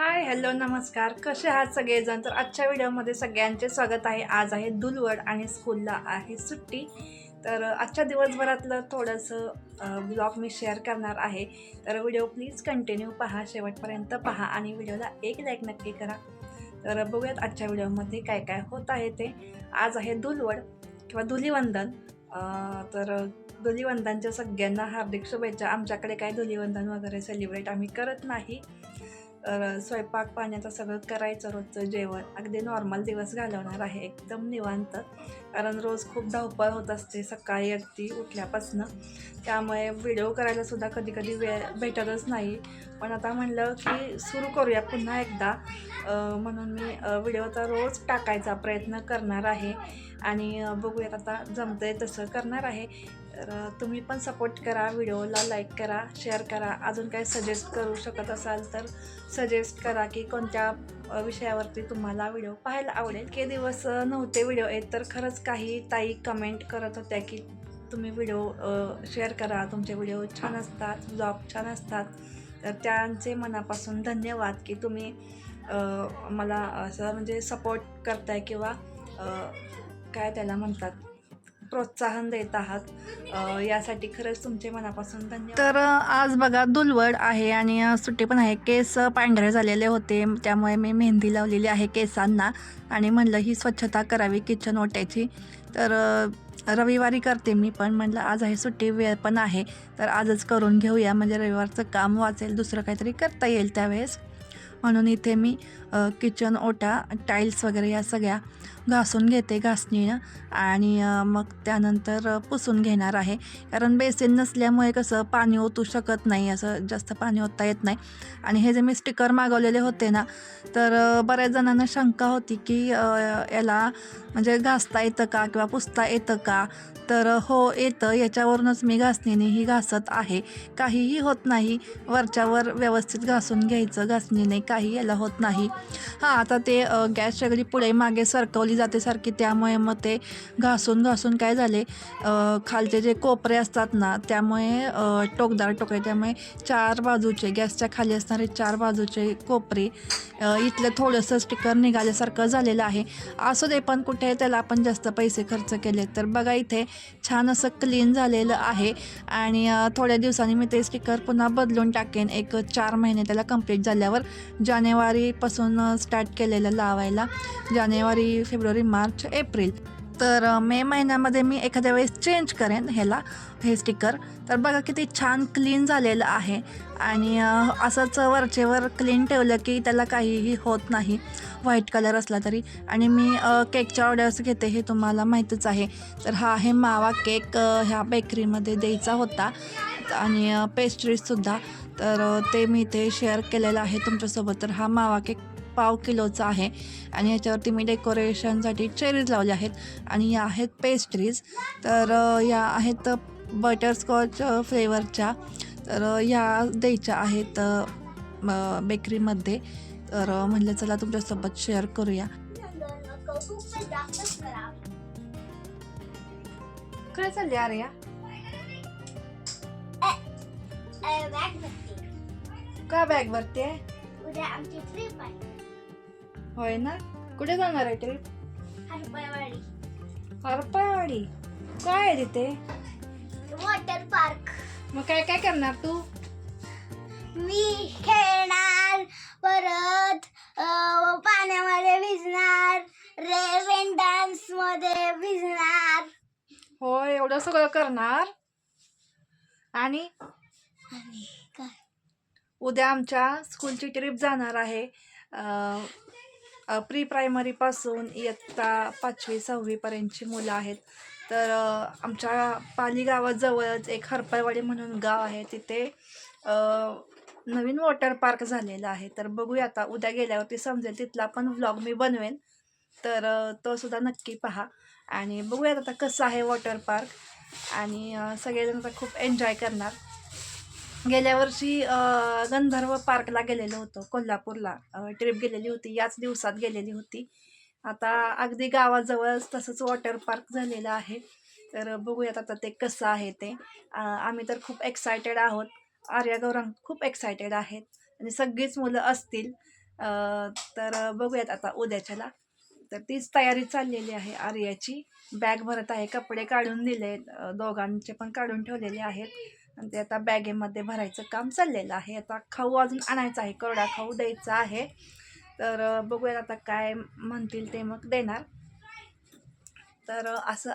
Hi hello नमस्कार. कसे आहात सगळेजण? तर आजच्या व्हिडिओमध्ये सगळ्यांचे स्वागत आहे. आज आहे दुलवड आणि स्कूलला आहे सुट्टी. तर आजच्या दिवसभरातलं थोडंसं ब्लॉग मी शेअर करणार आहे. तर व्हिडिओ प्लीज कंटिन्यू पहा. शेवटपर्यंत पहा आणि व्हिडिओला एक लाईक नक्की करा. तर बघूयात आजच्या व्हिडिओमध्ये काय काय होत आहे ते. आज आहे दुलवड किंवा धुलीवंदन तर धुलीवंदनच्या सगळ्यांना हार्दिक शुभेच्छा. आमच्याकडे काय धुलीवंदन वगैरे सेलिब्रेट आम्ही करत नाही. स्वयंपाक पाण्याचं सगळं करायचं रोजचं जेवण. अगदी नॉर्मल दिवस घालवणार आहे. एकदम निवांत. कारण रोज खूप धावपळ होत असते सकाळी अगदी उठल्यापासनं. त्यामुळे व्हिडिओ करायला सुद्धा कधी कधी वेळ भेटतच नाही. पण आता म्हणलं की सुरू करूया पुन्हा एकदा. म्हणून मी व्हिडिओचा रोज टाकायचा प्रयत्न करणार आहे. आणि बघूयात आता जमतंय तसं करणार आहे. तर तुम्ही पण सपोर्ट करा व्हिडिओला लाईक करा शेअर करा. अजून काही सजेस्ट करू शकत असाल तर सजेस्ट करा की कोणत्या विषयावरती तुम्हाला व्हिडिओ पाहायला आवडेल. के दिवस नव्हते व्हिडिओ येत तर खरंच काही ताई कमेंट करत होत्या की तुम्ही व्हिडिओ शेअर करा. तुमचे व्हिडिओ छान असतात ब्लॉग छान असतात. तर त्यांचे मनापासून धन्यवाद की तुम्ही मला असं म्हणजे सपोर्ट करताय किंवा काय त्याला म्हणतात? प्रोत्साहन देत आहात. यासाठी खरंच तुमचे मनापासून धन्यवाद. तर आज बघा दुलवड आहे आणि सुट्टी पण आहे. केस पांढरे झालेले होते. त्यामुळे मी मेहंदी लावलेली आहे केसांना आणि म्हणलं ही स्वच्छता करावी किचन ओट्याची. तर रविवारी करते मी पण. म्हणलं आज आहे सुट्टी वेळ पण आहे. तर आजच करून घेऊया. म्हणजे रविवारचं काम वाचेल दुसरं काहीतरी करता येईल त्यावेळेस. म्हणून इथे मी किचन ओटा टाईल्स वगैरे या सगळ्या घासून घेते घासणीनं आणि मग त्यानंतर पुसून घेणार आहे. कारण बेसिन नसल्यामुळे कसं पाणी ओतू शकत नाही असं जास्त पाणी ओतता येत नाही. आणि हे जे मी स्टिकर मागवलेले होते ना तर बऱ्याच जणांना शंका होती की याला म्हणजे घासता येतं का किंवा पुसता येतं का? तर हो येतं. याच्यावरूनच मी घासणीनेही घासत आहे. काहीही होत नाही. वरच्यावर व्यवस्थित घासून घ्यायचं. घासणीने काही याला होत नाही. हां आता ते गॅस शेगडी पुढे मागे सरकवली जाते सारखी त्यामुळे मग ते घासून घासून काय झाले खालचे जे कोपरे असतात ना त्यामुळे टोकदार टोकरे त्यामुळे चार बाजूचे गॅसच्या खाली असणारे चार बाजूचे कोपरे इथलं थोडंसं स्टिकर निघाल्यासारखं झालेलं आहे. असू दे पण कुठे त्याला आपण जास्त पैसे खर्च केले तर बघा इथे छान असं क्लीन झालेलं आहे. आणि थोड्या दिवसांनी मी ते स्टिकर पुन्हा बदलून टाकेन. एक चार महिने त्याला कंप्लीट झाल्यावर जानेवारीपासून स्टार्ट केलेलं लावायला. जानेवारी फेब्रुवारी मार्च एप्रिल. तर मे महिन्यामध्ये मी एखाद्या वेळेस चेंज करेन ह्याला हे स्टिकर तर बघा किती छान क्लीन झालेलं आहे. आणि असंच वरचेवर क्लीन ठेवलं की त्याला काहीही होत नाही. व्हाईट कलर असला तरी. आणि मी केकच्या ऑर्डर्स घेते हे तुम्हाला माहीतच आहे. तर हा आहे मावा केक ह्या बेकरीमध्ये द्यायचा होता. आणि पेस्ट्रीजसुद्धा तर ते मी इथे शेअर केलेलं आहे तुमच्यासोबत. तर हा मावा केक पाव किलोचा आहे. आणि ह्याच्यावरती मी डेकोरेशनसाठी चेरीज लावले आहेत. आणि या आहेत पेस्ट्रीज. तर या आहेत बटरस्कॉच फ्लेवरच्या. तर या द्यायच्या आहेत बेकरीमध्ये. तर म्हणलं चला तुमच्यासोबत शेअर करूया. काय चालले अरे या का बॅग भरते उद्या आमची ट्रिप आहे. होय ना? कुठे जाणार आहे ट्रिप हरपळवाडी. काय आहे तिथे? Water park. मग काय काय करणार तू? मी खेळणार परत अं, पाण्यामध्ये भिजणार रेन डान्समध्ये भिजणार. होय एवढं सगळं करणार? आणि? आणि काय? उद्या आमच्या स्कूलची ट्रिप जाणार आहे. प्री प्रायमरीपासून इयत्ता पाचवी सहावीपर्यंतची मुलं आहेत. तर आमच्या पाली गावाजवळच एक हरपळवाडी म्हणून गाव आहे. तिथे नवीन वॉटर पार्क झालेला आहे. तर बघूया आता उद्या गेल्यावरती समजेल. तिथला पण व्लॉग मी बनवेन. तर तो सुद्धा नक्की पहा. आणि बघूयात आता कसं आहे वॉटर पार्क. आणि सगळेजण आता खूप एन्जॉय करणार. गेल्या वर्षी गंधर्व पार्कला गेलेलो होतो कोल्हापूरला. ट्रिप गेलेली होती याच दिवसात गेलेली होती. आता अगदी गावाजवळच तसंच वॉटर पार्क झालेलं आहे. तर बघूयात आता ते कसं आहे ते. आम्ही तर खूप एक्सायटेड आहोत. आर्यागौरंग खूप एक्सायटेड आहेत. आणि सगळीच मुलं असतील. तर बघूयात आता उद्याच्याला. तर तीच तयारी चाललेली आहे आर्याची. बॅग भरत आहे कपडे काढून दिले दोघांचे पण काढून ठेवलेले आहेत. आणि ते आता बॅगेमध्ये भरायचं काम चाललेलं आहे. आता खाऊ अजून आणायचा आहे. कोरडा खाऊ द्यायचा आहे. तर बघूयात आता काय म्हणतील ते मग देणार. तर असं